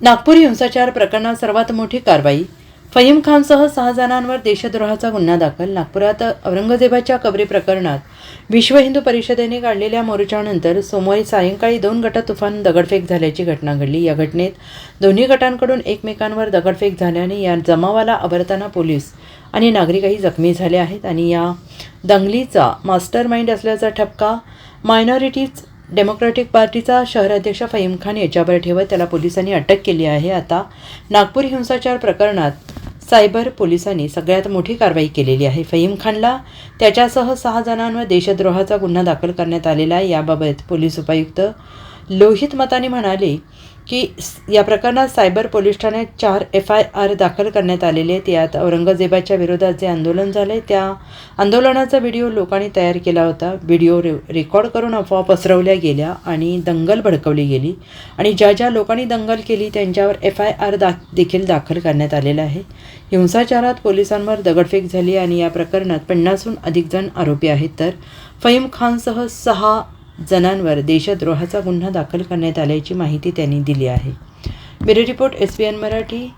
नागपूर हिंसाचार प्रकरणात सर्वात मोठी कारवाई. फहीम खानसह सहा जणांवर देशद्रोहाचा गुन्हा दाखल. नागपुरात औरंगजेबाच्या कबरी प्रकरणात विश्व हिंदू परिषदेने काढलेल्या मोर्चानंतर सोमवारी सायंकाळी दोन गटात तुफान दगडफेक झाल्याची घटना घडली. या घटनेत दोन्ही गटांकडून एकमेकांवर दगडफेक झाल्याने या जमावाला आवरताना पोलीस आणि नागरिकही जखमी झाले आहेत आणि या दंगलीचा मास्टर माइंड असल्याचा ठपका मायनॉरिटीज डेमोक्रॅटिक पार्टीचा शहराध्यक्ष फहीम खान याच्यावर ठेवत त्याला पोलिसांनी अटक केली आहे. आता नागपूर हिंसाचार प्रकरणात सायबर पोलिसांनी सगळ्यात मोठी कारवाई केलेली आहे. फहीम खानला त्याच्यासह सहा जणांवर देशद्रोहाचा गुन्हा दाखल करण्यात आलेला आहे. याबाबत पोलीस उपायुक्त लोहित मताने म्हणाले की या प्रकरणात सायबर पोलीस ठाण्यात चार एफ आय आर दाखल करण्यात आलेले आहेत. यात औरंगजेबाच्या विरोधात जे आंदोलन झाले त्या आंदोलनाचा व्हिडिओ लोकांनी तयार केला होता. व्हिडिओ रे रेकॉर्ड करून अफवा पसरवल्या गेल्या आणि दंगल भडकवली गेली. आणि ज्या ज्या लोकांनी दंगल केली त्यांच्यावर एफ आय आर दा देखील दाखल करण्यात आलेला आहे. हिंसाचारात पोलिसांवर दगडफेक झाली आणि या प्रकरणात पन्नासहून अधिक जण आरोपी आहेत. तर फहीम खानसह सहा जणांवर देशद्रोहाचा गुन्हा दाखल करण्यात आल्याची माहिती त्यांनी दिली आहे. Bureau report S P N Marathi.